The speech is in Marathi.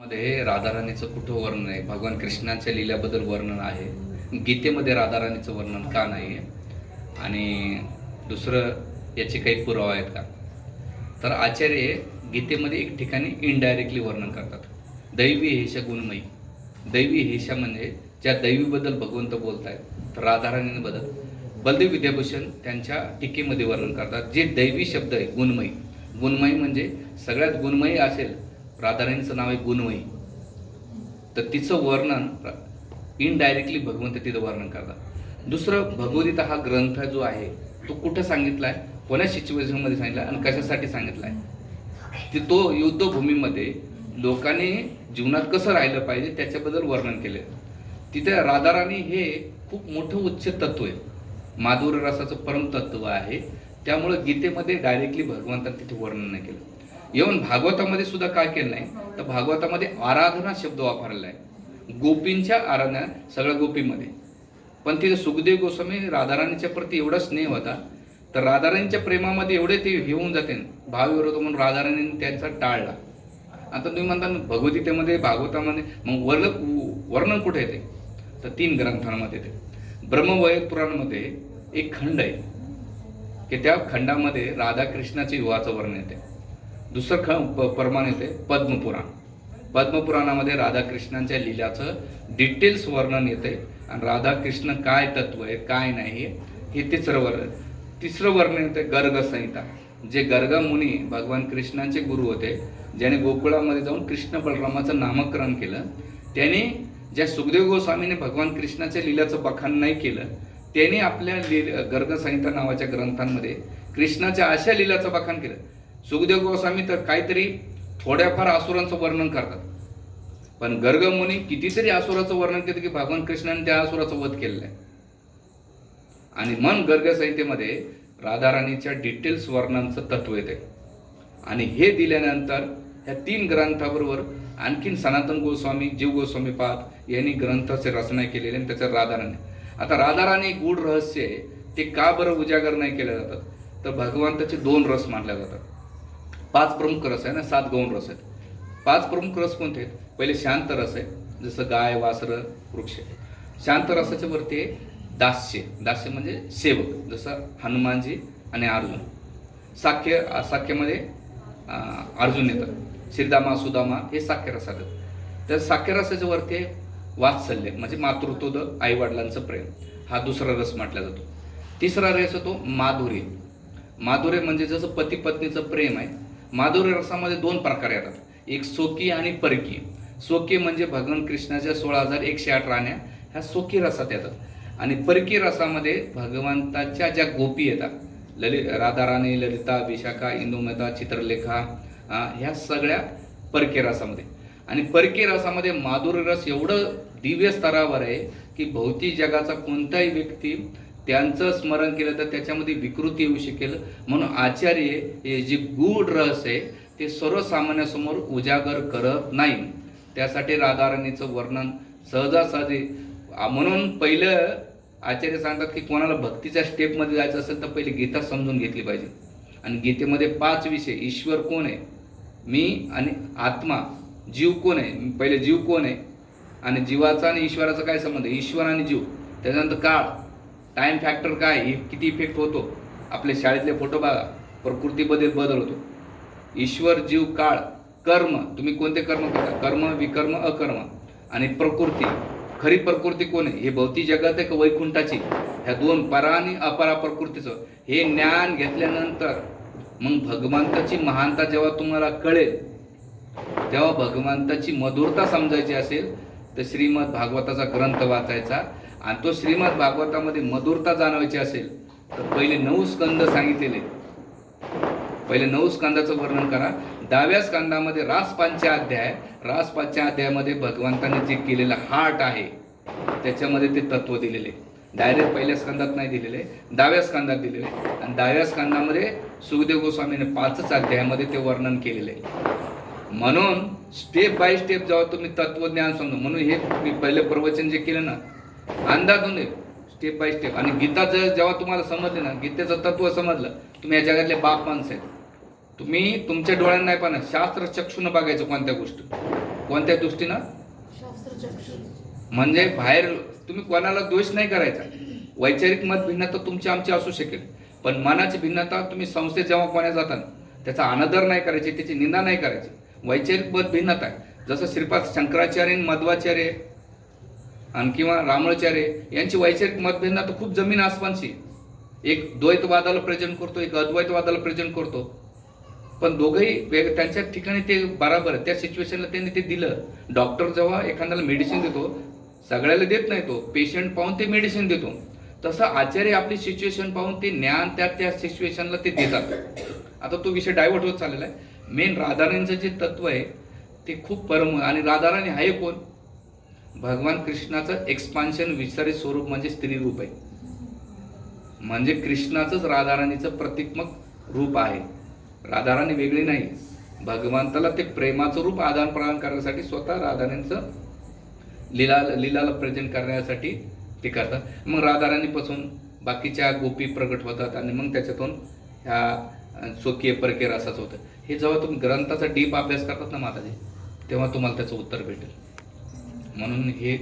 मध्ये राधाराणीचं कुठं वर्णन आहे? भगवान कृष्णाच्या लिल्याबद्दल वर्णन आहे. गीतेमध्ये राधाराणीचं वर्णन का नाही आहे? आणि दुसरं याचे काही पुरावा आहेत का? तर आचार्य गीतेमध्ये एक ठिकाणी इनडायरेक्टली वर्णन करतात. दैवी हेशा गुणमयी. दैवी हेशा म्हणजे ज्या दैवीबद्दल भगवंत बोलत आहेत तर राधाराणींबद्दल बलदेव विद्याभूषण त्यांच्या टीकेमध्ये वर्णन करतात. जे दैवी शब्द आहे गुणमयी. गुणमयी म्हणजे सगळ्यात गुणमयी असेल राधाराणीचं नाव आहे गुणवई. तर तिचं वर्णन इनडायरेक्टली भगवंत तिथं वर्णन करतात. दुसरं भगवद्गीता हा ग्रंथ जो आहे तो कुठं सांगितला आहे कोण्या सिच्युएशनमध्ये सांगितला आणि कशासाठी सांगितला आहे की तो युद्धभूमीमध्ये लोकांनी जीवनात कसं राहिलं पाहिजे त्याच्याबद्दल वर्णन केले तिथे राधाराणी हे खूप मोठं उच्च तत्व आहे. माधुर रसाचं परमतत्व आहे. त्यामुळं गीतेमध्ये डायरेक्टली भगवंतांनी तिथे वर्णन नाही केलं. येऊन भागवतामध्ये सुद्धा काय केलं नाही? तर भागवतामध्ये आराधना शब्द वापरलेला आहे गोपींच्या आराधना सगळ्या गोपीमध्ये. पण तिथे सुखदेव गोस्वामी राधाराणीच्या प्रती एवढा स्नेह होता तर राधाराणीच्या प्रेमामध्ये एवढे ते घेऊन जाते. भावविरोध म्हणून राधाराणीने त्यांचा टाळला. आता तुम्ही म्हणता ना, भगवद्गीतेमध्ये भागवतामध्ये मग वर्ण वर्णन कुठे येते? तर तीन ग्रंथांमध्ये येते. ब्रह्मवैद पुराणामध्ये एक खंड आहे की त्या खंडामध्ये राधाकृष्णाच्या विवाहाचं वर्णन येते. दुसरं ख प- प्रमाण येते पद्मपुराण. पद्मपुराणामध्ये राधाकृष्णांच्या लिलाचं डिटेल्स वर्णन येते. आणि राधाकृष्ण काय तत्व आहे काय नाही हे तिसरं वर्णन तिसरं वर्णन येते गर्ग संहिता. जे गर्ग मुनी भगवान कृष्णांचे गुरु होते ज्याने गोकुळामध्ये जाऊन कृष्ण बलरामाचं नामकरण केलं. त्याने ज्या सुखदेव गोस्वामीने भगवान कृष्णाच्या लिलाचं बखान नाही केलं त्याने आपल्या लील गर्ग संहिता नावाच्या ग्रंथांमध्ये कृष्णाच्या अशा लिलाचं बखान केलं. सुखदेव गोस्वामी तर काहीतरी थोड्याफार असुरांचं वर्णन करतात. पण गर्गमुनी कितीतरी असुराचं वर्णन केलं की भगवान कृष्णाने त्या असुराचा वध केलेला आहे. आणि मन गर्ग संहितेमध्ये राधाराणीच्या डिटेल्स वर्णनाचं तत्व येते. आणि हे दिल्यानंतर ह्या तीन ग्रंथाबरोबर आणखीन सनातन गोस्वामी जीव गोस्वामी पाद यांनी ग्रंथाचे रचना केलेली आणि त्याचं राधाराणी. आता राधाराणी गूढ रहस्य आहे. ते का बरं उजागर नाही केल्या जातात? तर भगवंताचे दोन रस मानले जातात. पाच प्रमुख रस आहे ना सात गौण रस आहेत. पाच प्रमुख रस कोणते आहेत? पहिले शांत रस आहे जसं गाय वासर वृक्ष. शांत रसाच्या वरती आहे दास्य. दास्य म्हणजे सेवक जसं हनुमानजी आणि अर्जुन. साख्य साख्यामध्ये अर्जुन येतात. श्रीदामा सुदामा हे साख्य रस आहेत. तर साख्य रसाच्या वरती आहे वात्सल्य म्हणजे मातृत्व आई वडिलांचं प्रेम. हा दुसरा रस म्हटला जातो. तिसरा रस होतो माधुर्य माधुर्य म्हणजे जसं पती पत्नीचं प्रेम आहे माधुर्य रसामध्ये दोन प्रकार येतात. एक सोकी आणि परकी. सोकी म्हणजे भगवान कृष्णाच्या सोळा हजार एकशे आठ राण्या ह्या सोकी रसात येतात. आणि परकी रसामध्ये भगवंताच्या ज्या गोपी येतात ललित राधाराणी ललिता विशाखा इंदुमता चित्रलेखा ह्या सगळ्या परके रसामध्ये. आणि परके रसामध्ये माधुर्य रस एवढं दिव्य स्तरावर आहे की भौतिक जगाचा कोणताही व्यक्ती त्यांचं स्मरण केलं तर त्याच्यामध्ये विकृती येऊ शकेल. म्हणून आचार्य हे जे गूढ रहस्य आहे ते सर्वसामान्यासमोर उजागर करत नाही. त्यासाठी राधाराणीचं वर्णन सहजासहजी म्हणून पहिलं आचार्य सांगतात की कोणाला भक्तीच्या स्टेपमध्ये जायचं असेल तर पहिले गीता समजून घेतली पाहिजे. आणि गीतेमध्ये पाच विषय ईश्वर कोण आहे? मी आणि आत्मा. जीव कोण आहे? पहिले जीव कोण आहे? आणि जीवाचा आणि ईश्वराचा काय संबंध आहे? ईश्वर आणि जीव. त्याच्यानंतर काळ. टाइम फॅक्टर काय हे किती इफेक्ट होतो? आपले शाळेतले फोटो बघा. प्रकृतीबद्दल बदल होतो. ईश्वर जीव काळ कर्म तुम्ही कोणते कर्म करता? कर्म विकर्म अकर्म आणि प्रकृती. खरी प्रकृती कोण आहे? हे भौतिक जगात आहे का वैकुंठाची. ह्या दोन परा आणि अपरा प्रकृतीचं. हे ज्ञान घेतल्यानंतर मग भगवंताची महानता जेव्हा तुम्हाला कळेल तेव्हा भगवंताची मधुरता समजायची असेल तर श्रीमद भागवताचा ग्रंथ वाचायचा. आणि तो श्रीमद भागवतामध्ये मधुरता जाणवायची असेल तर पहिले नऊ स्कंद सांगितलेले. पहिले नऊ स्कंदाचं वर्णन करा. दहाव्या स्कंदामध्ये रास पंचाध्याय रास पंचाध्यायामध्ये भगवंताने जे केलेलं हार्ट आहे त्याच्यामध्ये ते तत्व दिलेले. डायरेक्ट पहिल्या स्कंदात नाही दिलेले दहाव्या स्कंदात दिलेले. आणि दहाव्या स्कंदामध्ये सुखदेव गोस्वामीने पाचच अध्यायामध्ये ते वर्णन केलेले. आहे म्हणून स्टेप बाय स्टेप जेव्हा तुम्ही तत्वज्ञान समजा म्हणून हे मी पहिले प्रवचन जे केलं ना अंदाजून स्टेप बाय स्टेप आणि गीता जर जेव्हा तुम्हाला समजले ना गीतेचं तत्व समजलं तुम्ही या जगातले बाप माणसं आहेत. तुम्ही तुमच्या डोळ्यांना नाही पाहणार. शास्त्र चक्षुनं बघायचं कोणत्या गोष्ट? कोणत्या दृष्टीनं? म्हणजे बाहेर तुम्ही कोणाला दोष नाही करायचा. वैचारिक मत भिन्नता तुमची आमची असू शकेल. पण मनाची भिन्नता तुम्ही संस्थेत जेव्हा कोणा जाता त्याचा अनादर नाही करायची त्याची निंदा नाही करायची. वैचारिक मत भिन्नता आहे. जसं श्रीपाद शंकराचार्य मध्वाचार्य आणि किंवा रामळचारे यांची वैचारिक मतभेद आता खूप जमीन आसमानची. एक द्वैतवादाला प्रेझेंट करतो एक अद्वैतवादाला प्रेझेंट करतो. पण दोघंही वेग त्यांच्या ठिकाणी ते बराबर आहे. त्या सिच्युएशनला त्यांनी ते दिलं. डॉक्टर जेव्हा एखाद्याला मेडिसिन देतो सगळ्याला देत नाही तो. पेशंट पाहून ते मेडिसिन देतो. तसं आचार्य आपली सिच्युएशन पाहून ते ज्ञान त्या त्या सिच्युएशनला ते देतात. आता तो विषय डायव्हर्ट होत चाललेला आहे. मेन राधाराणीचं जे तत्व आहे ते खूप परम आणि राधाराणी आहे कोण? भगवान कृष्णाचं एक्सपान्शन विचारी स्वरूप म्हणजे स्त्री रूप आहे. म्हणजे कृष्णाचंच राधाराणीचं प्रतिकमक रूप आहे. राधाराणी वेगळी नाही. भगवंताला ते प्रेमाचं रूप आदान प्रदान करण्यासाठी स्वतः राधाराणीचं लीला लीलाला प्रेझेंट करण्यासाठी ते करतात. मग राधाराणीपासून बाकीच्या गोपी प्रगट होतात आणि मग त्याच्यातून ह्या स्वकीय परकीय रसाचं होतं. हे जेव्हा तुम्ही ग्रंथाचा डीप अभ्यास करतात ना माताजी तेव्हा तुम्हाला त्याचं उत्तर भेटेल. म्हणून हे